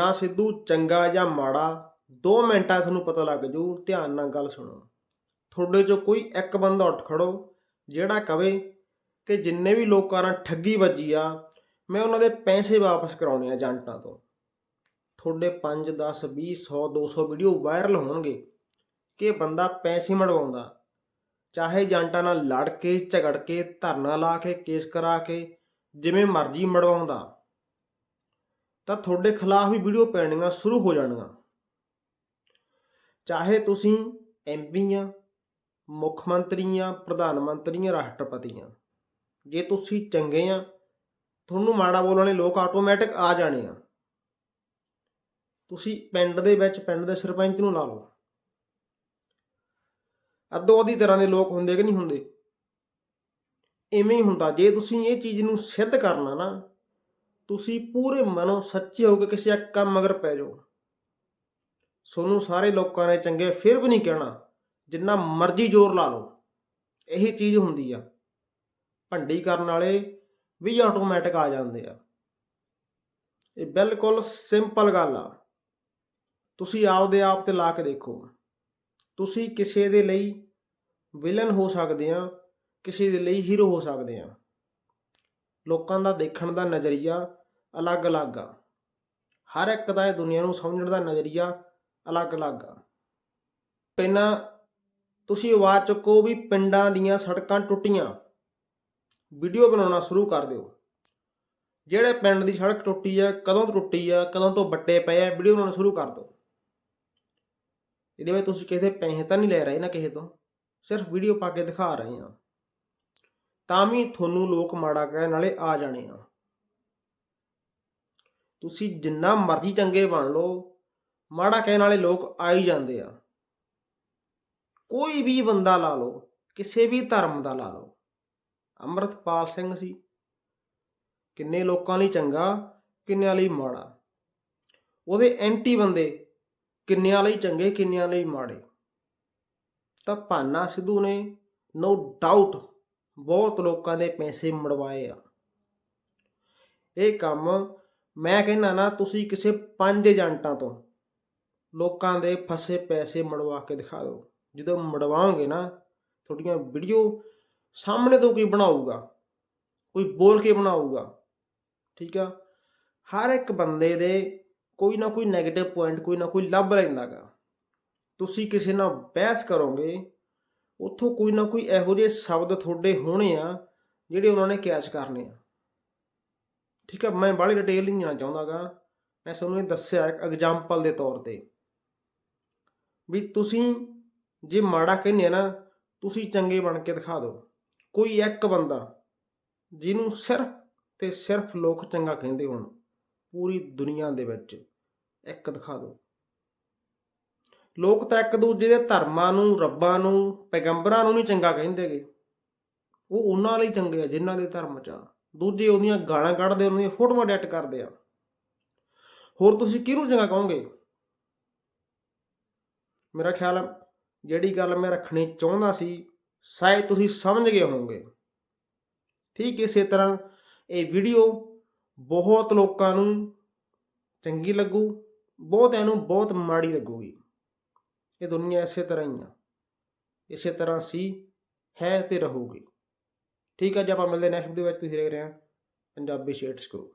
ਭਾਨਾ ਸਿੱਧੂ, ਚੰਗਾ ਜਾਂ ਮਾੜਾ 2 ਮਿੰਟਾਂ ਤੁਹਾਨੂੰ ਪਤਾ ਲੱਗ ਜੂ, ਧਿਆਨ ਨਾਲ ਗੱਲ ਸੁਣੋ। ਤੁਹਾਡੇ 'ਚੋਂ ਕੋਈ ਇੱਕ ਬੰਦਾ ਉੱਠ ਖੜੋ, ਜਿਹੜਾ ਕਵੇ ਕਿ ਜਿੰਨੇ ਵੀ ਲੋਕਾਂ ਨਾਲ ਠੱਗੀ ਵੱਜੀ ਆ, ਮੈਂ ਉਹਨਾਂ ਦੇ ਪੈਸੇ ਵਾਪਸ ਕਰਾਉਣੇ ਆ ਜੰਟਾਂ ਤੋਂ। ਤੁਹਾਡੇ 5 10 20 100 200 ਵੀਡੀਓ ਵਾਇਰਲ ਹੋਣਗੇ ਕਿ ਬੰਦਾ ਪੈਸੇ ਮੜਵਾਉਂਦਾ। ਚਾਹੇ ਜੰਟਾਂ ਨਾਲ ਲੜ ਕੇ, ਝਗੜ ਕੇ, ਧਰਨਾ ਲਾ ਕੇ, ਕੇਸ ਕਰਾ ਕੇ, ਜਿਵੇਂ ਮਰਜ਼ੀ ਮੜਵਾਉਂਦਾ। ਤਾਂ ਤੁਹਾਡੇ ਖਿਲਾਫ ਵੀ ਵੀਡੀਓ ਪੈਣੀਆਂ ਸ਼ੁਰੂ ਹੋ ਜਾਣੀਆਂ। ਚਾਹੇ ਤੁਸੀਂ ਐਮਪੀ ਆ, ਮੁੱਖ ਮੰਤਰੀ ਆ ਪ੍ਰਧਾਨ ਮੰਤਰੀ ਆ ਰਾਸ਼ਟਰਪਤੀ ਆ ਜੇ ਤੁਸੀਂ ਚੰਗੇ ਆ, ਤੁਹਾਨੂੰ ਮਾੜਾ ਬੋਲਣ ਵਾਲੇ ਲੋਕ ਆਟੋਮੈਟਿਕ ਆ ਜਾਣੇ ਆ। ਤੁਸੀਂ ਪਿੰਡ ਦੇ ਵਿੱਚ, ਪਿੰਡ ਦੇ ਸਰਪੰਚ ਨੂੰ ਲਾ ਲਓ। ਅੱਧੋ ਅੱਧੀ ਤਰ੍ਹਾਂ ਦੇ ਲੋਕ ਹੁੰਦੇ ਕਿ ਨਹੀਂ ਹੁੰਦੇ? ਇਵੇਂ ਹੀ ਹੁੰਦਾ। ਜੇ ਤੁਸੀਂ ਇਹ ਚੀਜ਼ ਨੂੰ ਸਿੱਧ ਕਰਨਾ ਨਾ ਤੁਸੀਂ ਪੂਰੇ ਮਨੋਂ ਸੱਚੇ ਹੋ ਕੇ ਕਿਸੇ ਇੱਕ ਕੰਮ ਮਗਰ ਪੈ ਜਾਓ। ਸੋਨੂੰ ਸਾਰੇ ਲੋਕਾਂ ਨੇ ਚੰਗੇ ਫਿਰ ਵੀ ਨਹੀਂ ਕਹਿਣਾ, ਜਿੰਨਾ ਮਰਜ਼ੀ ਜ਼ੋਰ ਲਾ ਲਓ। ਇਹੀ ਚੀਜ਼ ਹੁੰਦੀ ਆ। ਭੰਡੀ ਕਰਨ ਵਾਲੇ ਵੀ ਆਟੋਮੈਟਿਕ ਆ ਜਾਂਦੇ ਆ। ਇਹ ਬਿਲਕੁਲ ਸਿੰਪਲ ਗੱਲ ਆ। ਤੁਸੀਂ ਆਪਦੇ ਆਪ ਤੇ ਲਾ ਕੇ ਦੇਖੋ। ਤੁਸੀਂ ਕਿਸੇ ਦੇ ਲਈ ਵਿਲਨ ਹੋ ਸਕਦੇ ਆ, ਕਿਸੇ ਦੇ ਲਈ ਹੀਰੋ ਹੋ ਸਕਦੇ ਆ। ਲੋਕਾਂ ਦਾ ਦੇਖਣ ਦਾ ਨਜ਼ਰੀਆ ਅਲੱਗ-ਅਲੱਗ ਆ। ਹਰ ਇੱਕ ਦਾ ਇਹ ਦੁਨੀਆ ਨੂੰ ਸਮਝਣ ਦਾ ਨਜ਼ਰੀਆ ਅਲੱਗ-ਅਲੱਗ ਆ। ਪਹਿਲਾਂ ਤੁਸੀਂ ਆਵਾਜ਼ ਚੁੱਕੋ ਵੀ ਪਿੰਡਾਂ ਦੀਆਂ ਸੜਕਾਂ ਟੁੱਟੀਆਂ। ਵੀਡੀਓ ਬਣਾਉਣਾ ਸ਼ੁਰੂ ਕਰ ਦਿਓ। ਜਿਹੜੇ ਪਿੰਡ ਦੀ ਸੜਕ ਟੁੱਟੀ ਆ, ਕਦੋਂ ਤੋਂ ਟੁੱਟੀ ਆ, ਕਦੋਂ ਤੋਂ ਵੱਟੇ ਪਏ ਆ, ਵੀਡੀਓ ਬਣਾਉਣਾ ਸ਼ੁਰੂ ਕਰ ਦਿਓ। ਇਹਦੇ ਵਿੱਚ ਤੁਸੀਂ ਕਿਸੇ ਦੇ ਪੈਸੇ ਤਾਂ ਨਹੀਂ ਲੈ ਰਹੇ ਨਾ ਕਿਸੇ ਤੋਂ, ਸਿਰਫ ਵੀਡੀਓ ਪਾ ਕੇ ਦਿਖਾ ਰਹੇ ਆ। ਤਾਂ ਵੀ ਤੁਹਾਨੂੰ ਲੋਕ ਮਾੜਾ ਕਹਿਣ ਵਾਲੇ ਆ ਜਾਣੇ ਆ। ਤੁਸੀਂ ਜਿੰਨਾ ਮਰਜ਼ੀ ਚੰਗੇ ਬਣ ਲਓ, ਮਾੜਾ ਕਹਿਣ ਵਾਲੇ ਲੋਕ ਆ ਹੀ ਜਾਂਦੇ ਆ। ਕੋਈ ਵੀ ਬੰਦਾ ਲਾ ਲਓ, ਕਿਸੇ ਵੀ ਧਰਮ ਦਾ ਲਾ ਲਓ। ਅੰਮ੍ਰਿਤਪਾਲ ਸਿੰਘ ਸੀ। ਕਿੰਨੇ ਲੋਕਾਂ ਲਈ ਚੰਗਾ, ਕਿੰਨਿਆਂ ਲਈ ਮਾੜਾ। ਉਹਦੇ ਐਂਟੀ ਬੰਦੇ ਕਿੰਨਿਆਂ ਲਈ ਚੰਗੇ, ਕਿੰਨਿਆਂ ਲਈ ਮਾੜੇ। ਤਾਂ ਭਾਨਾ ਸਿੱਧੂ ਨੇ ਨੋ ਡਾਊਟ ਬਹੁਤ ਲੋਕਾਂ ਦੇ ਪੈਸੇ ਮੜਵਾਏ ਆ। ਇਹ ਕੰਮ ਮੈਂ ਕਹਿੰਦਾ ਨਾ, ਤੁਸੀਂ ਕਿਸੇ ਪੰਜ ਏਜੰਟਾਂ ਤੋਂ ਲੋਕਾਂ ਦੇ ਫਸੇ ਪੈਸੇ ਮੜਵਾ ਕੇ ਦਿਖਾ ਦਿਓ। ਜਦੋਂ ਮੜਵਾਓਗੇ ਨਾ, ਤੁਹਾਡੀਆਂ ਵੀਡੀਓ ਸਾਹਮਣੇ ਤੋਂ ਕੋਈ ਬਣਾਊਗਾ, ਕੋਈ ਬੋਲ ਕੇ ਬਣਾਊਗਾ, ਠੀਕ ਆ? ਹਰ ਇੱਕ ਬੰਦੇ ਦੇ ਕੋਈ ਨਾ ਕੋਈ 네ਗੇਟਿਵ ਪੁਆਇੰਟ ਕੋਈ ਨਾ ਕੋਈ ਲੱਭ ਲੈਂਦਾਗਾ ਤੁਸੀਂ ਕਿਸੇ ਨਾਲ ਬਹਿਸ ਕਰੋਗੇ, ਉੱਥੋਂ ਕੋਈ ਨਾ ਕੋਈ ਇਹੋ ਜਿਹੇ ਸ਼ਬਦ ਤੁਹਾਡੇ ਹੋਣੇ ਆ, ਜਿਹੜੇ ਉਹਨਾਂ ਨੇ ਕੈਚ ਕਰਨੇ ਆ। ਠੀਕ ਆ ਮੈਂ ਬਾਹਲੀ ਡਿਟੇਲ ਨਹੀਂ ਜਾਣਾ ਚਾਹੁੰਦਾਗਾ। ਮੈਂ ਤੁਹਾਨੂੰ ਇਹ ਦੱਸਿਆ ਇੱਕ ਐਗਜ਼ਾਮਪਲ ਦੇ ਤੌਰ ਤੇ। ਵੀ ਤੁਸੀਂ ਜੇ ਮਾੜਾ ਕਹਿੰਦੇ ਆ ਨਾ, ਤੁਸੀਂ ਚੰਗੇ ਬਣ ਕੇ ਦਿਖਾ ਦਿਓ। ਕੋਈ ਇੱਕ ਬੰਦਾ ਜਿਹਨੂੰ ਸਿਰਫ ਤੇ ਸਿਰਫ ਲੋਕ ਚੰਗਾ ਕਹਿੰਦੇ ਹੋਣ, ਪੂਰੀ ਦੁਨੀਆ ਦੇ ਵਿੱਚ ਇੱਕ ਦਿਖਾ ਦਿਓ। ਲੋਕ ਤਾਂ ਇੱਕ ਦੂਜੇ ਦੇ ਧਰਮਾਂ ਨੂੰ, ਰੱਬਾਂ ਨੂੰ, ਪੈਗੰਬਰਾਂ ਨੂੰ ਨਹੀਂ ਚੰਗਾ ਕਹਿੰਦੇਗੇ ਉਹ ਉਹਨਾਂ ਲਈ ਚੰਗੇ ਆ, ਜਿਨ੍ਹਾਂ ਦੇ ਧਰਮ ਚ ਆ। ਦੂਜੇ ਉਹਦੀਆਂ ਗਾਲਾਂ ਕੱਢਦੇ ਉਹਨਾਂ ਦੀਆਂ ਫੋਟੋਆਂ ਐਡਿਟ ਕਰਦੇ ਆ। ਹੋਰ ਤੁਸੀਂ ਕਿਹਨੂੰ ਚੰਗਾ ਕਹੋਗੇ? ਮੇਰਾ ਖਿਆਲ ਹੈ ਜਿਹੜੀ ਗੱਲ ਮੈਂ ਰੱਖਣੀ ਚਾਹੁੰਦਾ ਸੀ, ਸ਼ਾਇਦ ਤੁਸੀਂ ਸਮਝ ਗਏ ਹੋਵੋਗੇ। ਠੀਕ ਇਸੇ ਤਰ੍ਹਾਂ ਇਹ ਵੀਡੀਓ ਬਹੁਤ ਲੋਕਾਂ ਨੂੰ ਚੰਗੀ ਲੱਗੂ, ਬਹੁਤ ਇਹਨੂੰ ਬਹੁਤ ਮਾੜੀ ਲੱਗੂਗੀ। ਇਹ ਦੁਨੀਆ ਇਸੇ ਤਰ੍ਹਾਂ ਹੀ ਆ। ਇਸੇ ਤਰ੍ਹਾਂ ਸੀ, ਹੈ ਤੇ ਰਹੂਗੀ। ਠੀਕ ਹੈ ਜੀ, ਆਪਾਂ ਮਿਲਦੇ ਨੈਕਸਟ ਵੀਡੀਓ ਵਿੱਚ, ਤੁਸੀਂ ਦੇਖ ਰਹੇ ਆ ਪੰਜਾਬੀ ਸ਼ੇਟਸ ਕਰੋ